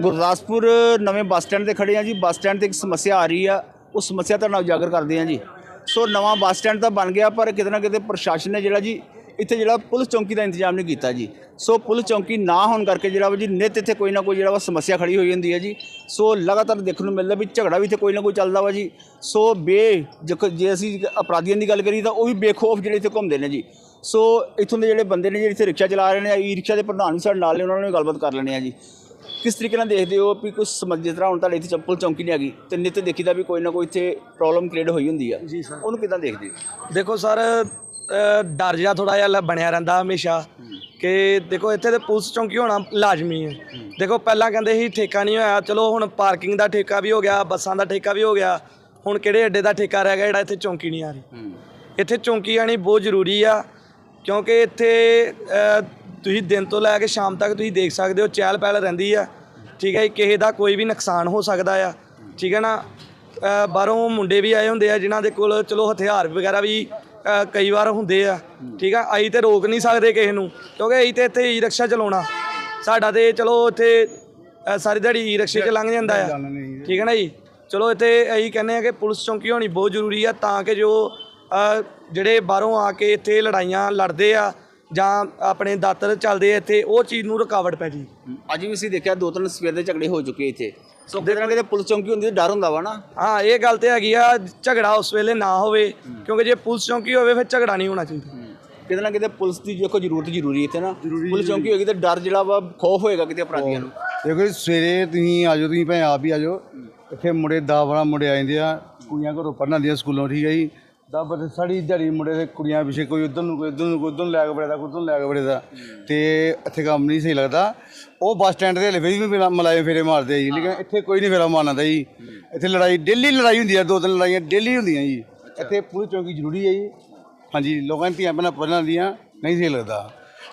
ਗੁਰਦਾਸਪੁਰ ਨਵੇਂ bus stand ਤੇ ਖੜੇ ਆ ਜੀ। ਬੱਸ ਸਟੈਂਡ ਤੇ ਇੱਕ ਸਮੱਸਿਆ ਆ ਰਹੀ ਆ। ਉਹ ਸਮੱਸਿਆ ਤੁਹਾਡੇ ਨਾਲ ਉਜਾਗਰ ਕਰਦੇ ਆ ਜੀ। ਸੋ ਨਵਾਂ ਬੱਸ ਸਟੈਂਡ ਤਾਂ ਬਣ ਗਿਆ, ਪਰ ਕਿਤੇ ਨਾ ਕਿਤੇ ਪ੍ਰਸ਼ਾਸਨ ਨੇ ਜਿਹੜਾ ਜੀ, ਇੱਥੇ ਜਿਹੜਾ ਪੁਲਿਸ ਚੌਂਕੀ ਦਾ ਇੰਤਜ਼ਾਮ ਨਹੀਂ ਕੀਤਾ ਜੀ। ਸੋ ਪੁਲਿਸ ਚੌਂਕੀ ਨਾ ਹੋਣ ਕਰਕੇ ਜਿਹੜਾ ਵਾ ਜੀ, ਨਿਤ ਇੱਥੇ ਕੋਈ ਨਾ ਕੋਈ ਜਿਹੜਾ ਵਾ ਸਮੱਸਿਆ ਖੜੀ ਹੋਈ ਹੁੰਦੀ ਹੈ ਜੀ। ਸੋ ਲਗਾਤਾਰ ਦੇਖਣ ਨੂੰ ਮਿਲਦਾ ਵੀ ਝਗੜਾ ਵੀ ਇੱਥੇ ਕੋਈ ਨਾ ਕੋਈ ਚੱਲਦਾ ਵਾ ਜੀ। ਸੋ ਬੇ ਜੇ ਅਸੀਂ ਅਪਰਾਧੀਆਂ ਦੀ ਗੱਲ ਕਰੀਏ ਤਾਂ ਉਹ ਵੀ ਬੇਖੌਫ ਜਿਹੜੇ ਇੱਥੇ ਘੁੰਮਦੇ ਨੇ ਜੀ। ਸੋ ਇੱਥੋਂ ਦੇ ਜਿਹੜੇ ਬੰਦੇ ਨੇ ਜਿਹੜੇ ਇੱਥੇ ਰਿਕਸ਼ਾ ਚਲਾ ਰਹੇ ਨੇ ਈ ਰਿਕਸ਼ਾ ਦੇ ਪ੍ਰਧਾਨ ਵੀ ਸਾਡੇ ਨਾਲ ਨੇ, ਉਹਨਾਂ ਨਾਲ ਗੱਲਬਾਤ ਕਰ ਲੈਣੇ ਆ ਜੀ। ਕਿਸ ਤਰੀਕੇ ਨਾਲ ਦੇਖਦੇ ਹੋ ਵੀ ਕੁਝ ਸਮਝ ਤਰ੍ਹਾਂ ਹੁਣ ਤੁਹਾਡੇ ਇੱਥੇ ਚੱਪਲ ਚੌਂਕੀ ਨਹੀਂ ਹੈਗੀ ਤੇ ਨਿੱਤ ਦੇਖੀਦਾ ਵੀ ਕੋਈ ਨਾ ਕੋਈ ਇੱਥੇ ਪ੍ਰੋਬਲਮ ਕ੍ਰੀਏਟ ਹੋਈ ਹੁੰਦੀ ਆ। ਜੀ ਸਰ। ਉਹਨੂੰ ਕਿਦਾਂ ਦੇਖਦੇ ਹੋ? ਦੇਖੋ ਸਰ ਅ, ਡਰ ਜਿਹਾ ਥੋੜਾ ਜਿਹਾ ਲ- ਬਣਿਆ ਰਹਿੰਦਾ ਹਮੇਸ਼ਾ ਕਿ ਦੇਖੋ ਇੱਥੇ ਤੇ ਪੁਲਿਸ ਚੌਂਕੀ ਹੋਣਾ ਲਾਜ਼ਮੀ ਹੈ। ਦੇਖੋ ਪਹਿਲਾਂ ਕਹਿੰਦੇ ਸੀ ਠੇਕਾ ਨਹੀਂ ਹੋਇਆ ਚਲੋ ਹੁਣ ਪਾਰਕਿੰਗ ਦਾ ਠੇਕਾ ਵੀ ਹੋ ਗਿਆ ਬੱਸਾਂ ਦਾ ਠੇਕਾ ਵੀ ਹੋ ਗਿਆ ਹੁਣ ਕਿਹੜੇ ਅੱਡੇ ਦਾ ਠੇਕਾ ਰਹਿ ਗਿਆ ਜਿਹੜਾ ਇੱਥੇ ਚੌਂਕੀ ਨਹੀਂ ਆ ਰਹੀ। ਇੱਥੇ ਚੌਂਕੀ ਆਣੀ ਬਹੁਤ ਜ਼ਰੂਰੀ ਆ ਕਿਉਂਕਿ ਇੱਥੇ ਅ, ਤੁਸੀਂ ਦਿਨ ਤੋਂ ਲੈ ਕੇ ਸ਼ਾਮ ਤੱਕ ਤੁਸੀਂ ਦੇਖ ਸਕਦੇ ਹੋ ਚਹਿਲ ਪਹਿਲ ਰਹਿੰਦੀ ਆ। ਠੀਕ ਹੈ ਜੀ, ਕਿਸੇ ਦਾ ਕੋਈ ਵੀ ਨੁਕਸਾਨ ਹੋ ਸਕਦਾ ਆ। ਠੀਕ ਹੈ ਨਾ? ਬਾਹਰੋਂ ਮੁੰਡੇ ਵੀ ਆਏ ਹੁੰਦੇ ਆ ਜਿਨ੍ਹਾਂ ਦੇ ਕੋਲ ਚਲੋ ਹਥਿਆਰ ਵਗੈਰਾ ਵੀ ਕਈ ਵਾਰ ਹੁੰਦੇ ਆ। ਠੀਕ ਆ? ਅਸੀਂ ਤੇ ਰੋਕ ਨਹੀਂ ਸਕਦੇ ਕਿਸੇ ਨੂੰ ਕਿਉਂਕਿ ਅਸੀਂ ਤੇ ਇੱਥੇ ਈ ਰਿਕਸ਼ਾ ਚਲਾਉਣਾ। ਸਾਡਾ ਤੇ ਚਲੋ ਇੱਥੇ ਸਾਰੀ ਦਿਹਾੜੀ ਈ ਰਿਕਸ਼ੇ 'ਚ ਲੰਘ ਜਾਂਦਾ ਆ। ਠੀਕ ਹੈ ਨਾ ਜੀ? ਚਲੋ ਇੱਥੇ ਅਸੀਂ ਕਹਿੰਦੇ ਆ ਕਿ ਪੁਲਿਸ ਚੌਂਕੀ ਹੋਣੀ ਬਹੁਤ ਜ਼ਰੂਰੀ ਆ ਤਾਂ ਕਿ ਜੋ ਜਿਹੜੇ ਬਾਹਰੋਂ ਆ ਕੇ ਇੱਥੇ ਲੜਾਈਆਂ ਲੜਦੇ ਆ ਜਾਂ ਆਪਣੇ ਦਾਤਰ ਚੱਲਦੇ ਆ ਇੱਥੇ ਉਹ ਚੀਜ਼ ਨੂੰ ਰੁਕਾਵਟ ਪੈ ਜੀ। ਅੱਜ ਵੀ ਅਸੀਂ ਦੇਖਿਆ ਦੋ ਤਿੰਨ ਸਵੇਰ ਦੇ ਝਗੜੇ ਹੋ ਚੁੱਕੇ ਇੱਥੇ। ਸੋ ਕਿਤੇ ਨਾ ਕਿਤੇ ਪੁਲਿਸ ਚੌਂਕੀ ਹੁੰਦੀ ਤਾਂ ਡਰ ਹੁੰਦਾ ਵਾ ਨਾ। ਹਾਂ ਇਹ ਗੱਲ ਤੇ ਹੈਗੀ ਆ ਝਗੜਾ ਉਸ ਵੇਲੇ ਨਾ ਹੋਵੇ ਕਿਉਂਕਿ ਜੇ ਪੁਲਿਸ ਚੌਂਕੀ ਹੋਵੇ ਫਿਰ ਝਗੜਾ ਨਹੀਂ ਹੋਣਾ ਚਾਹੀਦਾ। ਕਿਤੇ ਨਾ ਕਿਤੇ ਪੁਲਿਸ ਦੀ ਦੇਖੋ ਜ਼ਰੂਰਤ ਜ਼ਰੂਰੀ ਇੱਥੇ ਨਾ। ਪੁਲਿਸ ਚੌਂਕੀ ਹੋਏਗੀ ਤਾਂ ਡਰ ਜਿਹੜਾ ਵਾ ਖੌਫ ਹੋਏਗਾ ਕਿਤੇ ਅਪਰਾਧੀਆਂ ਨੂੰ। ਦੇਖੋ ਜੀ ਸਵੇਰੇ ਤੁਸੀਂ ਆਜੋ ਤੁਸੀਂ ਭਾਵੇਂ ਆਪ ਹੀ ਆਜੋ। ਇੱਥੇ ਮੁੰਡੇ ਦਸ ਬਾਰਾਂ ਮੁੰਡੇ ਆ ਜਾਂਦੇ ਆ ਕੁੜੀਆਂ ਘਰੋਂ ਪੜ੍ਹਨ ਆਉਂਦੀਆਂ ਸਕੂਲੋਂ ਠੀਕ ਹੈ ਜੀ। ਦਸ ਬੰਦੇ ਸਾਡੀ ਦਿਹਾੜੀ ਮੁੰਡੇ ਦੇ ਕੁੜੀਆਂ ਪਿੱਛੇ ਕੋਈ ਉਧਰ ਨੂੰ ਕੋਈ ਉਧਰ ਨੂੰ ਕੋਈ ਉਧਰ ਨੂੰ ਲੈ ਕੇ ਬੜੇਦਾ ਕੋਈ ਉਧਰ ਨੂੰ ਲੈ ਕੇ ਬੜੇਦਾ ਤੇ। ਇੱਥੇ ਕੰਮ ਨਹੀਂ ਸਹੀ ਲੱਗਦਾ। ਉਹ ਬੱਸ ਸਟੈਂਡ ਤੇ ਹਲੇ ਵੀ ਮਲਾ- ਮਲਾਏ ਫੇਰੇ ਮਾਰਦੇ ਆ ਜੀ। ਲੇਕਿਨ ਇੱਥੇ ਕੋਈ ਨਹੀਂ ਫੇਰਾ ਮਾਰਨਾ ਜੀ। ਇੱਥੇ ਲੜਾਈ ਡੇਲੀ ਲੜਾਈ ਹੁੰਦੀ ਆ ਦੋ ਤਿੰਨ ਲੜਾਈਆਂ ਡੇਲੀ ਹੁੰਦੀਆਂ ਜੀ। ਇੱਥੇ ਪੂਰੀ ਚੌਂਕੀ ਜ਼ਰੂਰੀ ਹੈ ਜੀ। ਹਾਂਜੀ ਲੋਕਾਂ ਦੀਆਂ ਭੈਣਾਂ ਪੜ੍ਹਨ ਦੀਆਂ ਨਹੀਂ ਸਹੀ ਲੱਗਦਾ।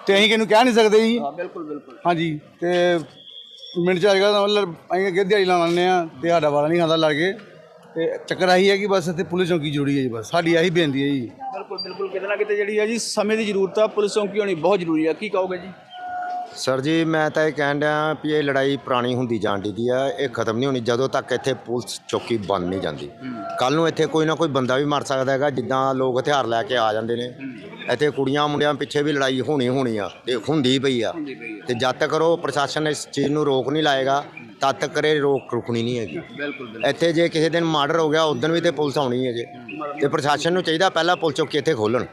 ਤੇ ਅਸੀਂ ਕਿਹਨੂੰ ਕਹਿ ਨਹੀਂ ਸਕਦੇ ਜੀ। ਬਿਲਕੁਲ ਬਿਲਕੁਲ। ਹਾਂਜੀ ਤੇ ਮਿੰਟ ਚ ਆਏਗਾ ਤਾਂ ਮਤਲਬ ਅਸੀਂ ਅੱਗੇ ਦਿਹਾੜੀ ਲਾਉਣ ਆ ਤੇ ਸਾਡਾ ਵਾਲਾ ਨਹੀਂ ਖਾਂਦਾ ਲੜ ਕੇ। ਤੇ ਚੱਕਰ ਆਹੀ ਹੈ ਕਿ ਬਸ ਇੱਥੇ ਪੁਲਿਸ ਚੌਕੀ ਜ਼ਰੂਰੀ ਹੈ ਜੀ ਬਸ। ਸਾਡੀ ਆਹੀ ਬੇਨਤੀ ਹੈ ਜੀ। ਬਿਲਕੁਲ ਬਿਲਕੁਲ। ਕਿਤੇ ਨਾ ਕਿਤੇ ਜਿਹੜੀ ਹੈ ਜੀ ਸਮੇਂ ਦੀ ਜ਼ਰੂਰਤ ਆ ਪੁਲਿਸ ਚੌਂਕੀ ਹੋਣੀ ਬਹੁਤ ਜ਼ਰੂਰੀ ਆ। ਕੀ ਕਹੋਗੇ ਜੀ? ਸਰ ਜੀ ਮੈਂ ਤਾਂ ਇਹ ਕਹਿਣ ਡਿਆ ਵੀ ਇਹ ਲੜਾਈ ਪੁਰਾਣੀ ਹੁੰਦੀ ਜਾਂਦੀ ਦੀ ਆ। ਇਹ ਖਤਮ ਨਹੀਂ ਹੋਣੀ। ਜਦੋਂ ਤੱਕ ਇੱਥੇ ਪੁਲਿਸ ਚੌਕੀ ਬੰਦ ਨਹੀਂ ਜਾਂਦੀ। ਕੱਲ ਨੂੰ ਇੱਥੇ ਕੋਈ ਨਾ ਕੋਈ ਬੰਦਾ ਵੀ ਮਰ ਸਕਦਾ ਹੈਗਾ ਜਿੱਦਾਂ ਲੋਕ ਹਥਿਆਰ ਲੈ ਕੇ ਆ ਜਾਂਦੇ ਨੇ। ਇੱਥੇ ਕੁੜੀਆਂ ਮੁੰਡਿਆਂ ਪਿੱਛੇ ਵੀ ਲੜਾਈ ਹੋਣੀ ਹੋਣੀ ਆ। ਤੇ ਹੁੰਦੀ ਪਈ ਆ। ਤੇ ਜਦ ਤੱਕ ਉਹ ਪ੍ਰਸ਼ਾਸਨ ਇਸ ਚੀਜ਼ ਨੂੰ ਰੋਕ ਨਹੀਂ ਲਾਏਗਾ ਤਦ ਤੱਕ ਇਹ ਰੋਕ ਰੁਕਣੀ ਨਹੀਂ ਹੈਗੀ। ਬਿਲਕੁਲ ਇੱਥੇ ਜੇ ਕਿਸੇ ਦਿਨ ਮਰਡਰ ਹੋ ਗਿਆ ਉਦੋਂ ਵੀ ਤੇ ਪੁਲਿਸ ਆਉਣੀ ਹੈ ਜੇ। ਤੇ ਪ੍ਰਸ਼ਾਸਨ ਨੂੰ ਚਾਹੀਦਾ ਪਹਿਲਾਂ ਪੁਲਿਸ ਚੌਕੀ ਇੱਥੇ ਖੋਲਣ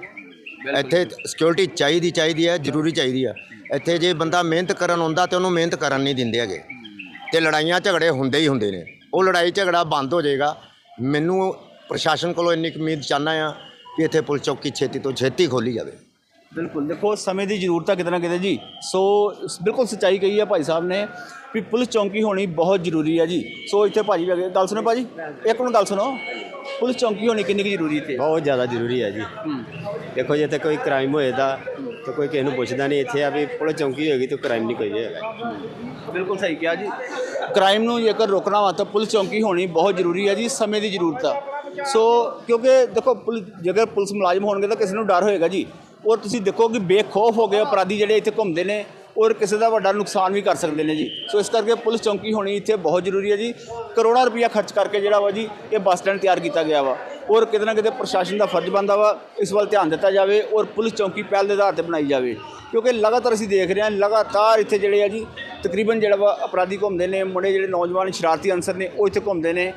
ਇੱਥੇ ਸਿਕਿਉਰਿਟੀ ਚਾਹੀਦੀ ਚਾਹੀਦੀ ਹੈ ਜ਼ਰੂਰੀ ਚਾਹੀਦੀ ਆ ਇੱਥੇ ਜੇ ਬੰਦਾ ਮਿਹਨਤ ਕਰਨ ਆਉਂਦਾ ਤੇ ਉਹਨੂੰ ਮਿਹਨਤ ਕਰਨ ਨਹੀਂ ਦਿੰਦੇ ਹੈਗੇ। ਤੇ ਲੜਾਈਆਂ ਝਗੜੇ ਹੁੰਦੇ ਹੀ ਹੁੰਦੇ ਨੇ। ਉਹ ਲੜਾਈ ਝਗੜਾ ਬੰਦ ਹੋ ਜਾਏਗਾ। ਮੈਨੂੰ ਪ੍ਰਸ਼ਾਸਨ ਕੋਲੋਂ ਇੰਨੀ ਕੁ ਉਮੀਦ ਚਾਹੁੰਦਾ ਆ ਕਿ ਇੱਥੇ ਪੁਲਿਸ ਚੌਕੀ ਛੇਤੀ ਤੋਂ ਛੇਤੀ ਖੋਲੀ ਜਾਵੇ। ਬਿਲਕੁਲ। ਦੇਖੋ ਸਮੇਂ ਦੀ ਜ਼ਰੂਰਤ ਆ ਕਿਤੇ ਨਾ ਕਿਤੇ ਜੀ। ਸੋ ਬਿਲਕੁਲ ਸੱਚਾਈ ਕਹੀ ਆ ਭਾਈ ਸਾਹਿਬ ਨੇ ਵੀ ਪੁਲਿਸ ਚੌਂਕੀ ਹੋਣੀ ਬਹੁਤ ਜ਼ਰੂਰੀ ਆ ਜੀ। ਸੋ ਇੱਥੇ ਭਾਜੀ ਵੀ ਗਏ। ਗੱਲ ਸੁਣੋ ਭਾਜੀ। ਇੱਕ ਮਿੰਟ ਗੱਲ ਸੁਣੋ। ਪੁਲਿਸ ਚੌਂਕੀ ਹੋਣੀ ਕਿੰਨੀ ਕੁ ਜ਼ਰੂਰੀ ਇੱਥੇ? ਬਹੁਤ ਜ਼ਿਆਦਾ ਜ਼ਰੂਰੀ ਹੈ ਜੀ। ਦੇਖੋ ਜੇ ਇੱਥੇ ਕੋਈ ਕ੍ਰਾਈਮ ਹੋਏਦਾ ਤਾਂ ਕੋਈ ਕਿਸੇ ਨੂੰ ਪੁੱਛਦਾ ਨਹੀਂ। ਇੱਥੇ ਆ ਵੀ ਪੁਲਿਸ ਚੌਂਕੀ ਹੋਏਗੀ ਤਾਂ ਕ੍ਰਾਈਮ ਨਹੀਂ ਕੋਈ ਹੋਏਗਾ। ਬਿਲਕੁਲ ਸਹੀ ਕਿਹਾ ਜੀ। ਕ੍ਰਾਈਮ ਨੂੰ ਜੇਕਰ ਰੋਕਣਾ ਵਾ ਤਾਂ ਪੁਲਿਸ ਚੌਂਕੀ ਹੋਣੀ ਬਹੁਤ ਜ਼ਰੂਰੀ ਹੈ ਜੀ ਸਮੇਂ ਦੀ ਜ਼ਰੂਰਤ ਆ। ਸੋ ਕਿਉਂਕਿ ਦੇਖੋ ਪੁਲਿਸ ਜੇਕਰ ਪੁਲਿਸ ਮੁਲਾਜ਼ਮ ਹੋਣਗੇ ਤਾਂ ਕਿਸੇ ਨੂੰ ਡਰ ਹੋਏਗਾ ਜੀ। ਔਰ ਤੁਸੀਂ ਦੇਖੋ ਕਿ ਬੇਖੌਫ ਹੋ ਗਏ ਅਪਰਾਧੀ ਜਿਹੜੇ ਇੱਥੇ ਘੁੰਮਦੇ ਨੇ ਔਰ ਕਿਸੇ ਦਾ ਵੱਡਾ ਨੁਕਸਾਨ ਵੀ ਕਰ ਸਕਦੇ ਨੇ ਜੀ। ਸੋ ਇਸ ਕਰਕੇ ਪੁਲਿਸ ਚੌਂਕੀ ਹੋਣੀ ਇੱਥੇ ਬਹੁਤ ਜ਼ਰੂਰੀ ਹੈ ਜੀ। ਕਰੋੜਾਂ ਰੁਪਈਆ ਖਰਚ ਕਰਕੇ ਜਿਹੜਾ ਵਾ ਜੀ ਇਹ ਬੱਸ ਸਟੈਂਡ ਤਿਆਰ ਕੀਤਾ ਗਿਆ ਵਾ। ਔਰ ਕਿਤੇ ਨਾ ਕਿਤੇ ਪ੍ਰਸ਼ਾਸਨ ਦਾ ਫਰਜ਼ ਬਣਦਾ ਵਾ ਇਸ ਵੱਲ ਧਿਆਨ ਦਿੱਤਾ ਜਾਵੇ ਔਰ ਪੁਲਿਸ ਚੌਂਕੀ ਪਹਿਲ ਦੇ ਆਧਾਰ ਤੇ ਬਣਾਈ ਜਾਵੇ। ਕਿਉਂਕਿ ਲਗਾਤਾਰ ਅਸੀਂ ਦੇਖ ਰਹੇ ਹਾਂ ਲਗਾਤਾਰ ਇੱਥੇ ਜਿਹੜੇ ਆ ਜੀ ਤਕਰੀਬਨ ਜਿਹੜਾ ਵਾ ਅਪਰਾਧੀ ਘੁੰਮਦੇ ਨੇ ਮੁੰਡੇ ਜਿਹੜੇ ਨੌਜਵਾਨ ਸ਼ਰਾਰਤੀ ਅਨਸਰ ਨੇ ਉਹ ਇੱਥੇ ਘੁੰਮਦੇ ਨੇ।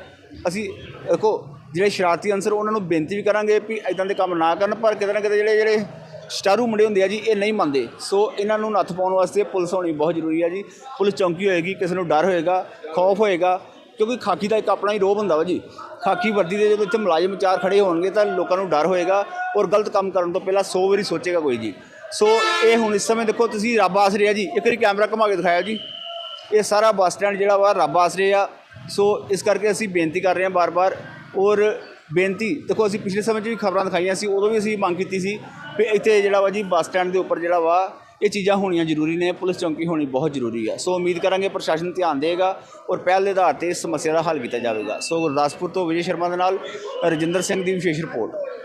ਅਸੀਂ ਦੇਖੋ ਜਿਹੜੇ ਸ਼ਰਾਰਤੀ ਅਨਸਰ ਉਹਨਾਂ ਨੂੰ ਬੇਨਤੀ ਵੀ ਕਰਾਂਗੇ ਵੀ ਇਦਾਂ ਦੇ ਕੰਮ ਨਾ ਕਰਨ ਪਰ ਕਿਤੇ ਨਾ ਕਿਤੇ ਜਿਹੜੇ ਜਿਹੜੇ ਸਟਾਰੂ ਮੁੰਡੇ ਹੁੰਦੇ ਆ ਜੀ, ਇਹ ਨਹੀਂ ਮੰਨਦੇ। ਸੋ ਇਹਨਾਂ ਨੂੰ ਨੱਥ ਪਾਉਣ ਵਾਸਤੇ ਪੁਲਿਸ ਹੋਣੀ ਬਹੁਤ ਜ਼ਰੂਰੀ ਆ ਜੀ। ਪੁਲਿਸ ਚੌਂਕੀ ਹੋਏਗੀ, ਕਿਸੇ ਨੂੰ ਡਰ ਹੋਏਗਾ, ਖੌਫ ਹੋਏਗਾ, ਕਿਉਂਕਿ ਖਾਕੀ ਦਾ ਇੱਕ ਆਪਣਾ ਹੀ ਰੋਹ ਹੁੰਦਾ ਵਾ ਜੀ। ਖਾਕੀ ਵਰਦੀ ਦੇ ਜਦੋਂ ਇੱਥੇ ਮੁਲਾਜ਼ਮ ਚਾਰ ਖੜੇ ਹੋਣਗੇ ਤਾਂ ਲੋਕਾਂ ਨੂੰ ਡਰ ਹੋਏਗਾ ਔਰ ਗਲਤ ਕੰਮ ਕਰਨ ਤੋਂ ਪਹਿਲਾਂ 100 ਵਾਰੀ ਸੋਚੇਗਾ ਕੋਈ ਜੀ। ਸੋ ਇਹ ਹੁਣ ਇਸ ਸਮੇਂ ਦੇਖੋ, ਤੁਸੀਂ ਰੱਬ ਆਸਰੇ ਆ ਜੀ। ਇੱਕ ਵਾਰੀ ਕੈਮਰਾ ਘੁਮਾ ਕੇ ਦਿਖਾਇਆ ਜੀ। ਇਹ ਸਾਰਾ ਬੱਸ ਸਟੈਂਡ ਜਿਹੜਾ ਵਾ, ਰੱਬ ਆਸਰੇ ਆ। ਸੋ ਇਸ ਕਰਕੇ ਅਸੀਂ ਬੇਨਤੀ ਕਰ ਰਹੇ ਹਾਂ ਬਾਰ-ਬਾਰ ਔਰ ਬੇਨਤੀ, ਦੇਖੋ ਅਸੀਂ ਪਿਛਲੇ ਸਮੇਂ 'ਚ ਵੀ ਖਬਰਾਂ ਦਿਖਾਈਆਂ ਸੀ, ਉਦੋਂ ਵੀ ਅਸੀਂ ਮੰਗ ਕੀਤੀ ਸੀ ਵੀ ਇੱਥੇ ਜਿਹੜਾ ਵਾ ਜੀ ਬੱਸ ਸਟੈਂਡ ਦੇ ਉੱਪਰ ਜਿਹੜਾ ਵਾ ਇਹ ਚੀਜ਼ਾਂ ਹੋਣੀਆਂ ਜ਼ਰੂਰੀ ਨੇ, ਪੁਲਿਸ ਚੌਂਕੀ ਹੋਣੀ ਬਹੁਤ ਜ਼ਰੂਰੀ ਆ। ਸੋ ਉਮੀਦ ਕਰਾਂਗੇ ਪ੍ਰਸ਼ਾਸਨ ਧਿਆਨ ਦੇਗਾ ਔਰ ਪਹਿਲ ਦੇ ਆਧਾਰ ਤੇ ਇਸ ਸਮੱਸਿਆ ਦਾ ਹੱਲ ਕੀਤਾ ਜਾਵੇਗਾ। ਸੋ ਗੁਰਦਾਸਪੁਰ ਤੋਂ ਵਿਜੇ ਸ਼ਰਮਾ ਦੇ ਨਾਲ ਰਜਿੰਦਰ ਸਿੰਘ ਦੀ ਵਿਸ਼ੇਸ਼ ਰਿਪੋਰਟ।